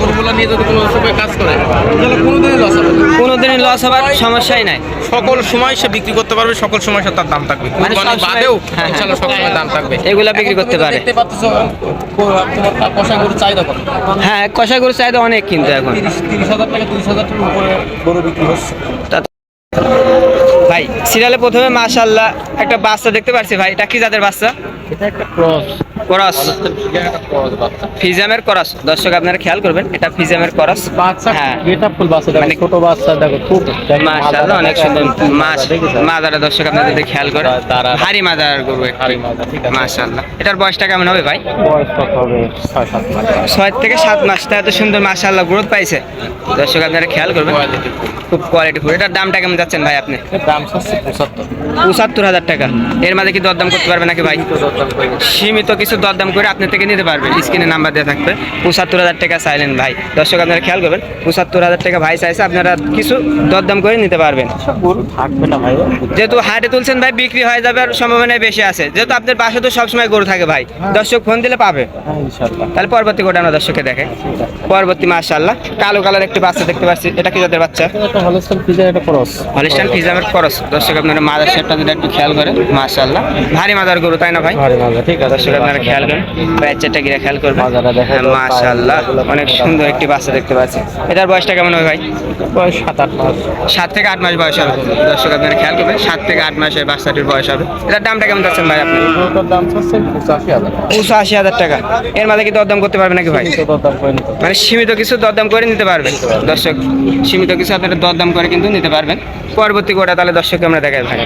গরুগুলো নিয়ে যদি কোনো দর্শক ভাই কাজ করে তাহলে কোনোদিনই লস হবে কোনোদিনই লস হবার সমস্যাই নাই। সকল সময় সে বিক্রি করতে পারবে সকল সময় সে তার দাম থাকবে। মানে বাদেও হ্যাঁ, হ্যাঁ। ইনশাআল্লাহ দাম থাকবে। এগুলা বিক্রি করতে পারে। দেখতে পাচ্ছ তোমার কষা গরুর চাহিদা কত? হ্যাঁ কষা গরু চাহিদা অনেক কিন্তু এখন। তিরিশ তিরিশ হাজার টাকা তিরিশ হাজার টাকার উপরে গরু বিক্রি হচ্ছে। ভাই সিরিয়ালে প্রথমে মাশাল্লাহ একটা বাচ্চা দেখতে পাচ্ছি ভাই এটা কি জাতের বাচ্চা? এটা একটা ক্রস। করস। একটা ক্রস বাচ্চা। ফিজামের করস। দর্শক আপনারা খেয়াল করবেন এটা ফিজামের করস। বাচ্চা হ্যাঁ। গেটা ফুল বাচ্চা মানে- ছোট বাচ্চা দেখো খুব মাশাআল্লাহ অনেক সুন্দর। মাছ মাদারা দর্শক আপনারা যদি খেয়াল করেন ভারী মাদার গরু ভারী মাজা ঠিক আছে। মাশাআল্লাহ। এটার বয়সটা কেমন হবে ভাই? বয়স কত হবে? ছয় সাত মাস। ছয় থেকে সাত মাস এত সুন্দর মাশাআল্লাহ গ্রোথ পাইছে। দর্শক আপনারা খেয়াল করবেন খুব কোয়ালিটি ফুল এটার দামটা কেমন যাচ্ছেন ভাই আপনি? দাম হাজার টাকা। এর মাঝে কি দরদাম করতে পারবে নাকি ভাই? সীমিত কিছু দরদাম করে আপনার থেকে নিতে পারবেন। স্ক্রিনে নাম্বার দেওয়া থাকবে। পঁচাত্তর হাজার টাকা চাইলেন ভাই। দর্শক, আপনারা খেয়াল করবেন, পঁচাত্তর হাজার টাকা ভাই চাইছে, আপনারা কিছু দরদাম করে নিতে পারবেন। যেহেতু হাটে তুলছেন ভাই, বিক্রি হয়ে যাবে আর বেশি আছে। যেহেতু আপনার পাশে তো সবসময় গরু থাকে ভাই। দর্শক ফোন দিলে পাবে। তাহলে পরবর্তী গোটা আমরা দর্শককে দেখে। পরবর্তী মাশাআল্লাহ। কালো কালার একটি বাচ্চা দেখতে পাচ্ছি। এটা কি জাতের বাচ্চা? হলিস্টান ফিজামের করস। দর্শক, আপনারা মাদার শেপটা যদি একটু খেয়াল করেন, মাশাআল্লাহ। ভারী মাদার গরু, তাই না ভাই? ভারী মাজা ঠিক আছে দর্শক আপনারা খেয়াল করেন প্যাচটা গিয়ে খেয়াল করবেন। মাজাটা দেখা যাবে। মাশাআল্লাহ অনেক সুন্দর একটি বাচ্চা দেখতে পাচ্ছি। এটার বয়সটা কেমন ভাই? বয়স সাত আট মাস। সাত থেকে আট মাস বয়স হবে। দর্শক আপনারা খেয়াল করবেন সাত থেকে আট মাসের বাচ্চাটির বয়স হবে। এটার দামটা কেমন ভাই আপনি? দাম পঁচাশি হাজার। টাকা। এর মাঝে কি দরদাম করতে পারবে নাকি ভাই? মানে সীমিত কিছু দরদাম করে নিতে পারবেন দর্শক সীমিত কিছু আপনারা দরদাম করে কিন্তু নিতে পারবেন। পরবর্তী গোটা তাহলে দর্শককে আমরা দেখাই ভাই।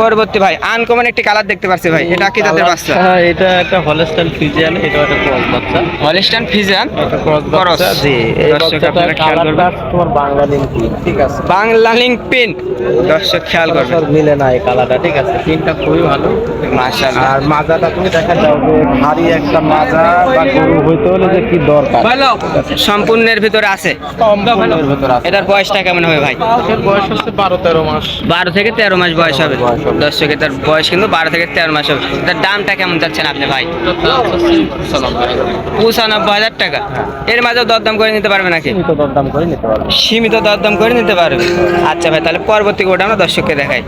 পরবর্তী ভাই আনকমন একটি কালার দেখতে পাচ্ছি ভাই। এটা কি জাতের বাচ্চা? হ্যাঁ এটা একটা হলস্টাইন ফিজিয়ান এটা একটা ক্রস বাচ্চা। হলিস্টান ফিজান এটা ক্রস বাচ্চা জি। এই করবেন। কালারটা তোমার বাংলা লিঙ্কি ঠিক আছে? বাংলা লিঙ্ক পিন দর্শক খেয়াল করবেন। সর মিলে না এই কালারটা ঠিক আছে? তিনটা খুবই ভালো। মাশাআল্লাহ। আর মাজাটা তুমি দেখা যাও যে ভারী একটা মাজা বা গরু হইতে হলে যে কি দরকার। সম্পূর্ণের ভিতরে আছে। সম্পূর্ণের ভেতর আছে। এটার বয়সটা কেমন হবে ভাই? বয়স হচ্ছে বারো তেরো মাস। বারো থেকে তেরো মাস বয়স হবে। দর্শক এটার বয়স কিন্তু বারো থেকে তেরো মাস হবে। এটার দামটা কেমন যাচ্ছেন আপনি ভাই? পঁচানব্বই হাজার টাকা। এর মাঝেও দরদাম করে নিতে পারবে নাকি? সীমিত দরদাম করে নিতে পারবে। সীমিত দরদাম করে নিতে পারবে। আচ্ছা ভাই তাহলে পরবর্তী গোটা আমরা দর্শককে দেখাই।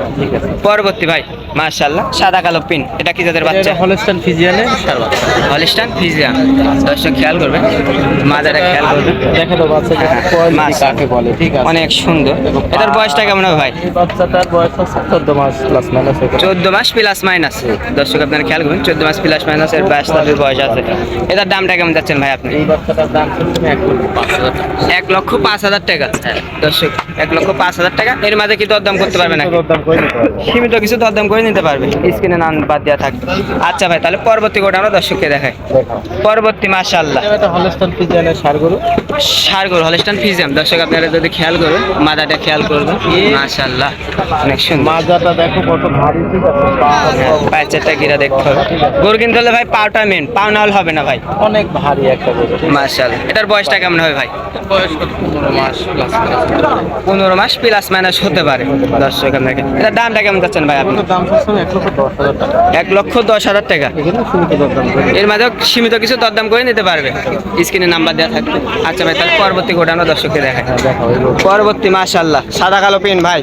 পরবর্তী ভাই। মার্শাল্লাহ সাদা কালো পিন। এটা কি যাদের বাচ্চা? হলিস্টান ফিজিয়ান। দর্শক খেয়াল করবেন খেয়াল করবেন। দেখে তো কোয়ালিটি কাকে বলে ঠিক আছে। অনেক সুন্দর। এটার বয়সটা কেমন হবে ভাই? বাচ্চাটার বয়স হচ্ছে চোদ্দ মাস প্লাস মাইনাস চোদ্দ মাস প্লাস মাইনাস দর্শক আপনারা খেয়াল করবেন চোদ্দ মাস প্লাস মাইনাস এর বাইশ তাদের বয়স আছে। এটার দামটা কেমন যাচ্ছেন ভাই আপনি? এই বাচ্চাটার দাম এক লক্ষ পাঁচ হাজার টাকা। দর্শক এক লক্ষ পাঁচ হাজার টাকা। এর মাঝে কি দরদাম করতে পারবে না সীমিত কিছু দরদাম করে নিতে পারবে। স্ক্রিনে নাম বাদ দেওয়া থাকবে। আচ্ছা ভাই তাহলে পরবর্তী গোটা আমরা দর্শককে দেখাই। পরবর্তী মাশাল্লাহ হলস্টাইন ফিজিয়ানের সার গরু। সারগর হলিস্টান ফিজিয়াম দর্শক আপনারা যদি খেয়াল করবেন মাদাটা খেয়াল করবেন। মাশাল্লাহ অনেক সুন্দর। মাজাটা দেখো কত ভারী ঠিক আছে? পা চারটা গিরা দেখতে হবে। গরু কিনতে হলে ভাই পাওটা মেন পাও না হলে হবে না ভাই। অনেক ভারী একটা গরু মাশাল্লাহ এটার বয়সটা কেমন হবে ভাই? বয়স পনেরো মাস প্লাস পনেরো মাস প্লাস মাইনাস হতে পারে। দর্শক আপনাকে এটার দামটা কেমন চাচ্ছেন ভাই আপনি? দাম এক লক্ষ দশ হাজার টাকা। এর মাঝেও সীমিত কিছু দরদাম করে নিতে পারবে। স্ক্রিনে নাম্বার দেওয়া থাকবে। আচ্ছা ভাই তাহলে পরবর্তী আমরা দর্শককে দেখাই। দেখো এই গরু পরবর্তী মাশাল্লাহ সাদা কালো পেন ভাই।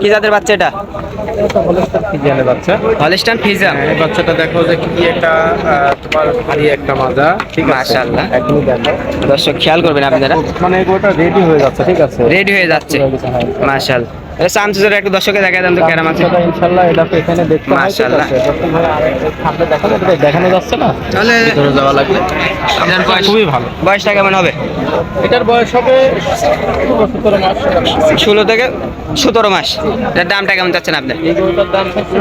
কি জাতের বাচ্চা এটা? এটা হলস্টাইন ফিজিয়ানের বাচ্চা। হলিস্টান ফিজা বাচ্চাটা দেখো যে কি একটা তোমার ভারী একটা মাজা। ঠিক মাশাআল্লাহ। এখনই দেখো। দর্শক খেয়াল করবেন আপনারা। মানে রেডি হয়ে যাচ্ছে ঠিক আছে? রেডি হয়ে যাচ্ছে। হয়ে হ্যাঁ। একটু দর্শকে দেখা দেন তো ক্যারাম আছে ইনশাআল্লাহ এটা এখানে দেখতে মাশাআল্লাহ। সামনে দেখানো দেখানো যাচ্ছে না? তাহলে ভিতরে যাওয়া লাগবে। এটার বয়স? খুবই ভালো। বয়সটা কেমন হবে? এটার বয়স হবে ষোলো সতেরো মাস। ষোলো থেকে সতেরো মাস। এটার দামটা কেমন চাচ্ছেন আপনি? এই গরুটার দাম হচ্ছে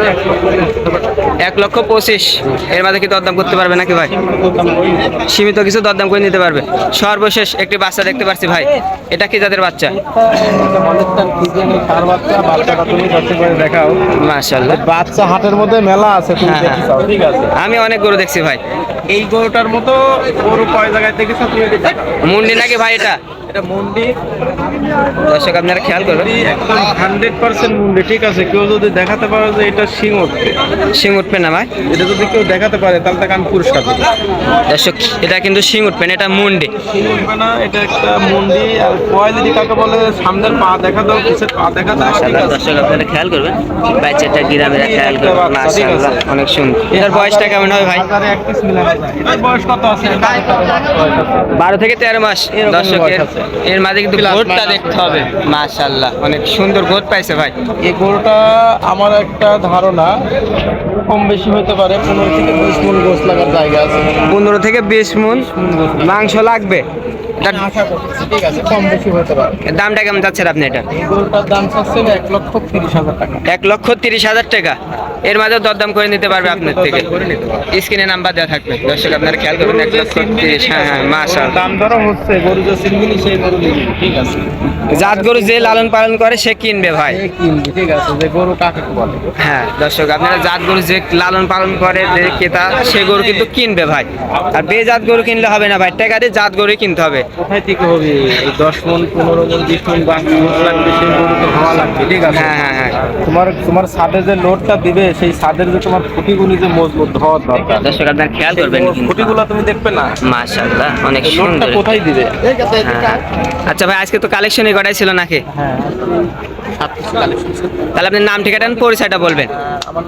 এক লক্ষ পঁচিশ। এর মাঝে কি দরদাম করতে পারবে নাকি ভাই। সীমিত কিছু দরদাম করে নিতে পারবে। সর্বশেষ একটি বাচ্চা দেখতে পাচ্ছি ভাই। এটা কি জাতের বাচ্চা? বাচ্চা, বাচ্চাটা তুমি দর্শক করে দেখাও মাশাল্লাহ বাচ্চা হাটের মধ্যে মেলা আছে হ্যাঁ, হ্যাঁ। ঠিক আছে। আমি অনেক গরু দেখছি ভাই। এই গরুটার মতো গরু কয় জায়গায় দেখেছ? তুমি মুন্ডি নাকি ভাই এটা? এটা মুন্ডি। দর্শক আপনারা খেয়াল করবেন। একদম হান্ড্রেড পার্সেন্ট মুন্ডি ঠিক আছে? কেউ যদি দেখাতে পারে যে এটা শিং উঠবে। শিং উঠবে না ভাই। এটা যদি কেউ দেখাতে পারে তাহলে তাকে আমি পুরস্কার দেবো। দর্শক এটা কিন্তু শিং উঠবে না এটা মুন্ডি। শিং উঠবে না এটা একটা মুন্ডি। আর কোয়ালিটি কাকে বলে সামনের পা দেখা দাও পিছের পা দেখা দাও দর্শক আপনারা খেয়াল করবেন। বাচ্চাটা গ্রামের খেয়াল করবেন মাশাআল্লাহ অনেক সুন্দর। এটার বয়সটা কেমন হবে ভাই। এটার বয়স কত আছে? বারো থেকে তেরো মাস দর্শকের। এর মাঝে কিন্তু গোটটা দেখতে হবে। মাশাআল্লাহ অনেক সুন্দর গোট পাইছে ভাই। এই গরুটা আমার একটা ধারণা কম বেশি হতে পারে পনেরো থেকে বিশ মন গোস লাগার জায়গা আছে। পনেরো থেকে বিশ মন মাংস লাগবে? দামটা কেমন যাচ্ছে আপনি এটা? গরুটার দাম চাচ্ছেন এক লক্ষ তিরিশ হাজার টাকা। এক লক্ষ তিরিশ হাজার টাকা। এর মাঝে দরদাম করে নিতে পারবে আপনার থেকে। স্ক্রিনে নাম্বার দেওয়া থাকবে। দর্শক আপনারা খেয়াল করবেন এক লক্ষ তিরিশ। হ্যাঁ হ্যাঁ মাশাআল্লাহ। দাম ধরা হচ্ছে গরু যে চিনবিনি সেই গরু ঠিক আছে? জাত গরু যে লালন পালন করে সে কিনবে ভাই। কিনবি ঠিক আছে যে গরু কাকে বলে। হ্যাঁ দর্শক আপনারা জাত গরু যে লালন পালন করে যে ক্রেতা সে গরু কিন্তু কিনবে ভাই। আর বেজাত গরু কিনলে হবে না ভাই টাকা দিয়ে জাত গরু কিনতে হবে। কোথায় থেকে হবে? দশ মন পনেরো মন বিশ মন বা লাগবে সেই গরু তো হওয়া লাগবে ঠিক আছে? হ্যাঁ হ্যাঁ হ্যাঁ। তোমার তোমার ছাদে যে লোডটা দিবে সেই ছাদের যে তোমার খুঁটিগুলি যে মজবুত হওয়ার দরকার দর্শক আপনারা খেয়াল করবেন খুঁটিগুলো তুমি দেখবে না। মাশাআল্লাহ অনেক সুন্দর। কোথায় দিবে? হ্যাঁ। আচ্ছা ভাই আজকে তো কালেকশনই গড়াই ছিল নাকি? হ্যাঁ কালেকশন তাহলে আপনি নাম ঠিকানা পরিচয়টা বলবেন। আমার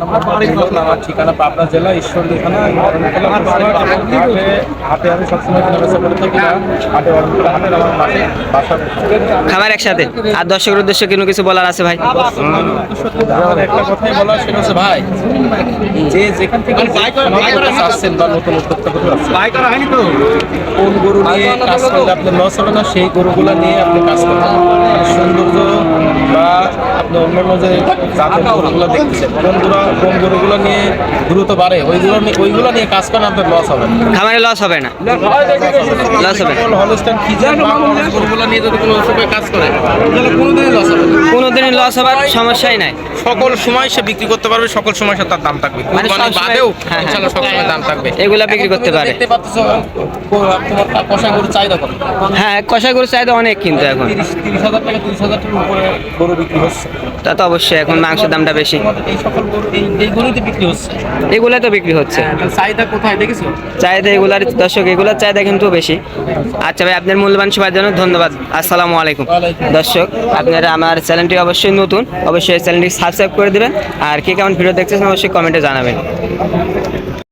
আমার ঠিকানা পাবনা জেলা ঈশ্বরদী থানা। হাটে হাটে আমি সবসময় কেনাবেচা করে থাকি হাটে হাটের আমার পাশে বাসা খাবার একসাথে? আর দর্শকের উদ্দেশ্যে কোনো কিছু বলার আছে ভাই? আমার একটা কথাই বলা সেটা হচ্ছে ভাই যে যেখান থেকে সমাজ বা নতুন উদ্যোক্তা করতে চাচ্ছেন কোন গরু নিয়ে কাজ করলে আপনার লস হবে না সেই গরুগুলো নিয়ে আপনি কাজ করবেন সৌন্দর্য বা Uh, আপনি অন্যান্য যে জাতের গরুগুলো দেখতেছেন কোন গরু কোন গরুগুলো নিয়ে দ্রুত বাড়ে। ওইগুলো নিয়ে ওইগুলো নিয়ে কাজ করেন আপনার লস হবে না। খামারে লস হবে না। লস হবে সকল হলস্টাইন ফিজার গরুগুলো নিয়ে যদি কোনো সময় কাজ করে তাহলে কোনোদিনই লস হবে না। কোনোদিনই লস হবার সমস্যাই নাই। সকল সময় সে বিক্রি করতে পারবে সকল সময় সে তার দাম থাকবে। মানে বাদেও হ্যাঁ, হ্যাঁ। ইনশাআল্লাহ দাম থাকবে। এগুলা বিক্রি করতে পারে। দেখতে পাচ্ছ তোমার কষা গরু চাহিদা কত? হ্যাঁ কষা গরু চাহিদা অনেক কিন্তু এখন। তিরিশ তিরিশ হাজার টাকা তিরিশ হাজার টাকার উপরে গরু বিক্রি হচ্ছে। তা তো অবশ্যই এখন মাংসের দামটা বেশি। এই সকল বিক্রি হচ্ছে। এগুলা তো বিক্রি হচ্ছে চাহিদা কোথায় দেখেছ? চাহিদা এগুলার দর্শক এগুলার চাহিদা কিন্তু বেশি। আচ্ছা ভাই আপনার মূল্যবান সবার জন্য ধন্যবাদ। আসসালামু আলাইকুম। দর্শক আপনারা আমার চ্যানেলটি অবশ্যই নতুন। অবশ্যই চ্যানেলটি সাবস্ক্রাইব করে দেবেন। আর কে কেমন ভিডিও দেখতেছেন অবশ্যই কমেন্টে জানাবেন।